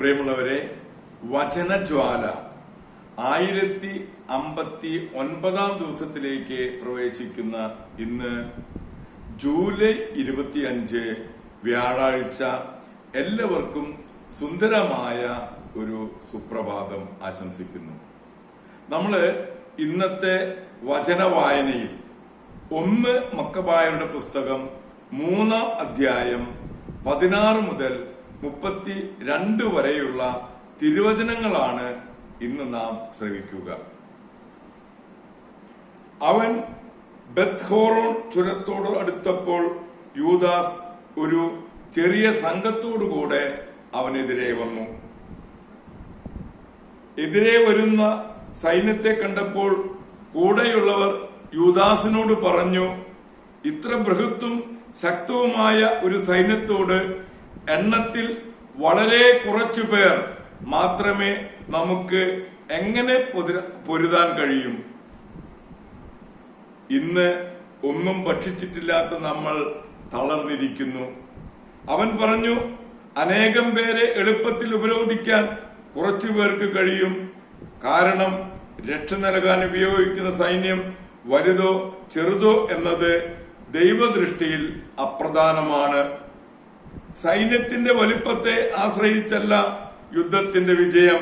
പ്രിയമുള്ളവരെ വചനജ്വാല ആയിരത്തി അമ്പത്തി ഒൻപതാം ദിവസത്തിലേക്ക് പ്രവേശിക്കുന്ന ഇന്ന് ജൂലൈ ഇരുപത്തിയഞ്ച് വ്യാഴാഴ്ച എല്ലാവർക്കും സുന്ദരമായ ഒരു സുപ്രഭാതം ആശംസിക്കുന്നു. നമ്മൾ ഇന്നത്തെ വചന വായനയിൽ ഒന്ന് മക്കബായരുടെ പുസ്തകം മൂന്നാം അധ്യായം പതിനാറ് മുതൽ മുപ്പത്തി രണ്ട് വരെയുള്ള തിരുവചനങ്ങളാണ് ഇന്ന് നാം ശ്രവിക്കുക. അവൻ ബത്ഹോറോൺ ചുരത്തോട് അടുത്തപ്പോൾ യൂദാസ് ഒരു ചെറിയ സംഘത്തോടുകൂടെ അവനെതിരെ വന്നു. എതിരെ വരുന്ന സൈന്യത്തെ കണ്ടപ്പോൾ കൂടെയുള്ളവർ യൂദാസിനോട് പറഞ്ഞു ഇത്ര ബൃഹത്തും ശക്തവുമായ ഒരു സൈന്യത്തോട് എണ്ണത്തിൽ വളരെ കുറച്ചു പേർ മാത്രമേ നമുക്ക് എങ്ങനെ പൊരുതാൻ കഴിയും? ഇന്ന് ഒന്നും ഭക്ഷിച്ചിട്ടില്ലാത്ത നമ്മൾ തളർന്നിരിക്കുന്നു. അവൻ പറഞ്ഞു അനേകം പേരെ എളുപ്പത്തിൽ ഉപരോധിക്കാൻ കുറച്ചു പേർക്ക് കഴിയും. കാരണം രക്ഷ നൽകാൻ ഉപയോഗിക്കുന്ന സൈന്യം വലുതോ ചെറുതോ എന്നത് ദൈവദൃഷ്ടിയിൽ അപ്രധാനമാണ്. സൈന്യത്തിന്റെ വലിപ്പത്തെ ആശ്രയിച്ചല്ല യുദ്ധത്തിന്റെ വിജയം.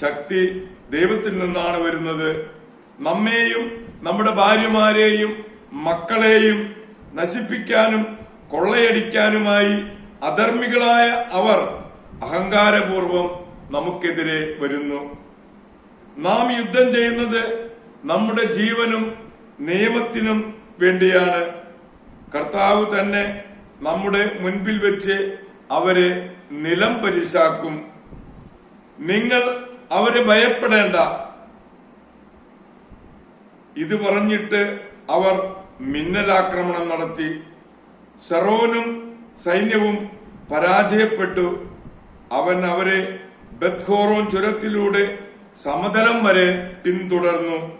ശക്തി ദൈവത്തിൽ നിന്നാണ് വരുന്നത്. നമ്മെയും നമ്മുടെ ഭാര്യമാരെയും മക്കളെയും നശിപ്പിക്കാനും കൊള്ളയടിക്കാനുമായി അധർമ്മികളായ അവർ അഹങ്കാരപൂർവം നമുക്കെതിരെ വരുന്നു. നാം യുദ്ധം ചെയ്യുന്നത് നമ്മുടെ ജീവനും നിയമത്തിനും വേണ്ടിയാണ്. കർത്താവ് തന്നെ നമ്മുടെ മുൻപിൽ വെച്ച് അവരെ നിലം പരിശാക്കും. നിങ്ങൾ അവരെ ഭയപ്പെടേണ്ട. ഇത് പറഞ്ഞിട്ട് അവർ മിന്നലാക്രമണം നടത്തി. സെറോനും സൈന്യവും പരാജയപ്പെട്ടു. അവൻ അവരെ ബത്ഹോറോൻ ചുരത്തിലൂടെ സമതലം വരെ പിന്തുടർന്നു.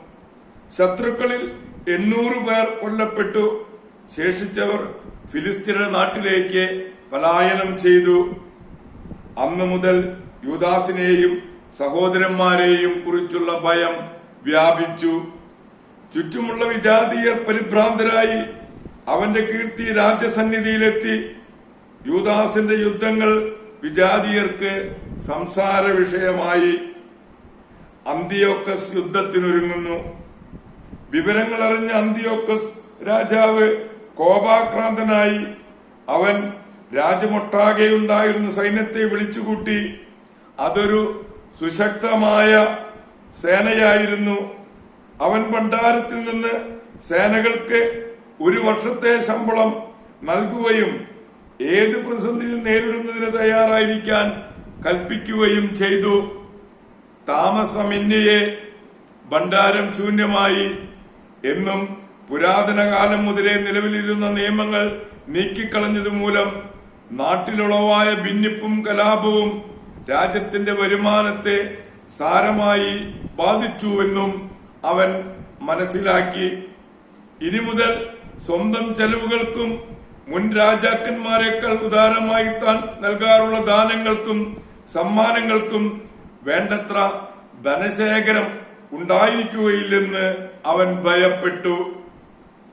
ശത്രുക്കളിൽ എണ്ണൂറ് പേർ കൊല്ലപ്പെട്ടു. ശേഷിച്ചവർ ഫിലിസ്തീനയുടെ നാട്ടിലേക്ക് പലായനം ചെയ്തു. അന്ന് മുതൽ യുദാസിനെയും സഹോദരന്മാരെയും കുറിച്ചുള്ള ഭയം വ്യാപിച്ചു. ചുറ്റുമുള്ള വിജാതീയർ പരിഭ്രാന്തരായി അവന്റെ കീർത്തി രാജ്യസന്നിധിയിലെത്തി. യൂദാസിന്റെ യുദ്ധങ്ങൾ വിജാതീയർക്ക് സംസാര വിഷയമായി. അന്തിയോക്കസ് യുദ്ധത്തിനൊരുങ്ങുന്നു. വിവരങ്ങളറിഞ്ഞ അന്തിയോക്കസ് രാജാവ് കോപാക്രാന്തനായി അവൻ രാജ്യമൊട്ടാകെയുണ്ടായിരുന്ന സൈന്യത്തെ വിളിച്ചുകൂട്ടി അതൊരു സുശക്തമായ സേനയായിരുന്നു. അവൻ ഭണ്ഡാരത്തിൽ നിന്ന് സേനകൾക്ക് ഒരു വർഷത്തെ ശമ്പളം നൽകുകയും ഏത് പ്രതിസന്ധി നേരിടുന്നതിന് തയ്യാറായിരിക്കാൻ കൽപ്പിക്കുകയും ചെയ്തു. താമസമിന്യയെ ഭണ്ഡാരം ശൂന്യമായി എന്നും പുരാതന കാലം മുതലേ നിലവിലിരുന്ന നിയമങ്ങൾ നീക്കിക്കളഞ്ഞത് മൂലം നാട്ടിലുളവായ ഭിന്നിപ്പും കലാപവും രാജ്യത്തിന്റെ വരുമാനത്തെ സാരമായി ബാധിച്ചുവെന്നും അവൻ മനസ്സിലാക്കി. ഇനി മുതൽ സ്വന്തം ചെലവുകൾക്കും മുൻ രാജാക്കന്മാരെക്കാൾ ഉദാരമായി താൻ നൽകാറുള്ള ദാനങ്ങൾക്കും സമ്മാനങ്ങൾക്കും വേണ്ടത്ര ധനശേഖരം ഉണ്ടായിരിക്കുകയില്ലെന്ന് അവൻ ഭയപ്പെട്ടു.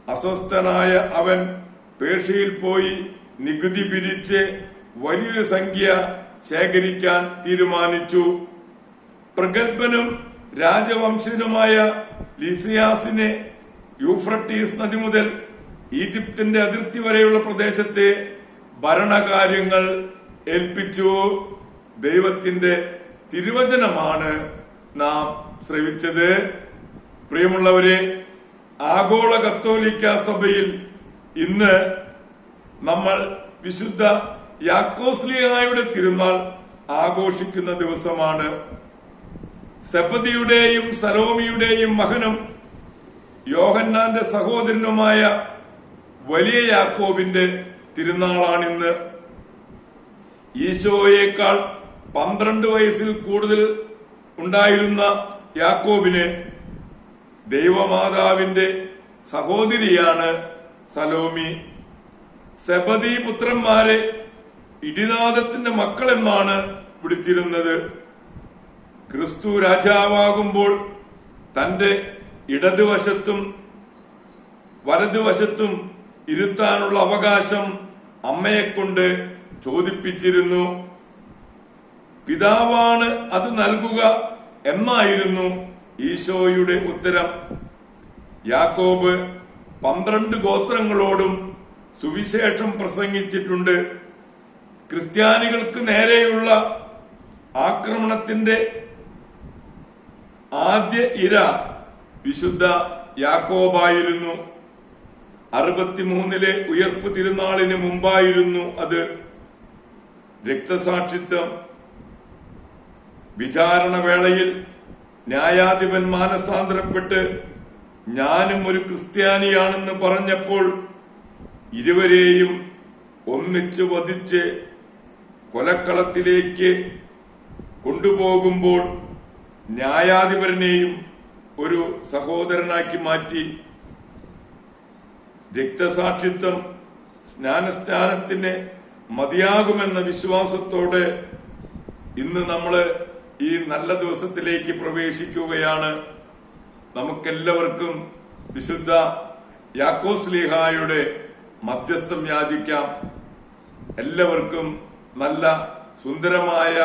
അസ്വസ്ഥനായ അവൻ പേർഷ്യയിൽ പോയി നികുതി പിരിച്ച് വലിയൊരു സംഖ്യ ശേഖരിക്കാൻ തീരുമാനിച്ചു. പ്രഗത്ഭനും രാജവംശനുമായ ലിസിയാസിനെ യൂഫ്രട്ടീസ് നദി മുതൽ ഈജിപ്തിന്റെ അതിർത്തി വരെയുള്ള പ്രദേശത്തെ ഭരണകാര്യങ്ങൾ ഏൽപ്പിച്ചു. ദൈവത്തിന്റെ തിരുവചനമാണ് നാം ശ്രവിച്ചത്. പ്രിയമുള്ളവരെ ആഗോള കത്തോലിക്ക സഭയിൽ ഇന്ന് നമ്മൾ വിശുദ്ധ യാക്കോസ്ലിയായുടെ തിരുനാൾ ആഘോഷിക്കുന്ന ദിവസമാണ്. സെപ്പതിയുടെയും സലോമിയുടെയും മകനും യോഹന്നാന്റെ സഹോദരനുമായ വലിയ യാക്കോബിന്റെ തിരുനാളാണിന്ന്. ഈശോയേക്കാൾ പന്ത്രണ്ട് വയസ്സിൽ കൂടുതൽ ഉണ്ടായിരുന്ന യാക്കോബിന് ദൈവമാതാവിന്റെ സഹോദരിയാണ് സലോമി. സെബദി പുത്രന്മാരെ ഇടിനാഥത്തിന്റെ മക്കൾ എന്നാണ് വിളിച്ചിരുന്നത്. ക്രിസ്തു രാജാവാകുമ്പോൾ തന്റെ ഇടതുവശത്തും വലതുവശത്തും ഇരുത്താനുള്ള അവകാശം അമ്മയെ കൊണ്ട് ചോദിപ്പിച്ചിരുന്നു. പിതാവാണ് അത് നൽകുക എന്നായിരുന്നു. ഈശോയുടെ ഉത്തരം. യാക്കോബ് പന്ത്രണ്ട് ഗോത്രങ്ങളോടും സുവിശേഷം പ്രസംഗിച്ചിട്ടുണ്ട്. ക്രിസ്ത്യാനികൾക്ക് നേരെയുള്ള ആക്രമണത്തിന്റെ ആദ്യ ഇര വിശുദ്ധ യാക്കോബായിരുന്നു. അറുപത്തിമൂന്നിലെ ഉയർപ്പ് തിരുനാളിന് മുമ്പായിരുന്നു അത്. രക്തസാക്ഷിത്വം വിചാരണ വേളയിൽ ന്യായാധിപൻ മാനസാന്തരപ്പെട്ട് ഞാനും ഒരു ക്രിസ്ത്യാനിയാണെന്ന് പറഞ്ഞപ്പോൾ ഇരുവരെയും ഒന്നിച്ച് വധിച്ച് കൊലക്കളത്തിലേക്ക് കൊണ്ടുപോകുമ്പോൾ ന്യായാധിപരനെയും ഒരു സഹോദരനാക്കി മാറ്റി. രക്തസാക്ഷിത്വം സ്നാനസ്നാനത്തിന് മതിയാകുമെന്ന വിശ്വാസത്തോടെ ഇന്ന് നമ്മൾ ഈ നല്ല ദിവസത്തിലേക്ക് പ്രവേശിക്കുകയാണ് നമുക്കെല്ലാവർക്കും വിശുദ്ധ യാക്കോസ് ലീഹായുടെ മധ്യസ്ഥം യാചിക്കാം. എല്ലാവർക്കും നല്ല സുന്ദരമായ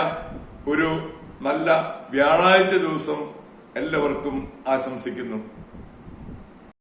ഒരു നല്ല വ്യാഴാഴ്ച ദിവസം എല്ലാവർക്കും ആശംസിക്കുന്നു.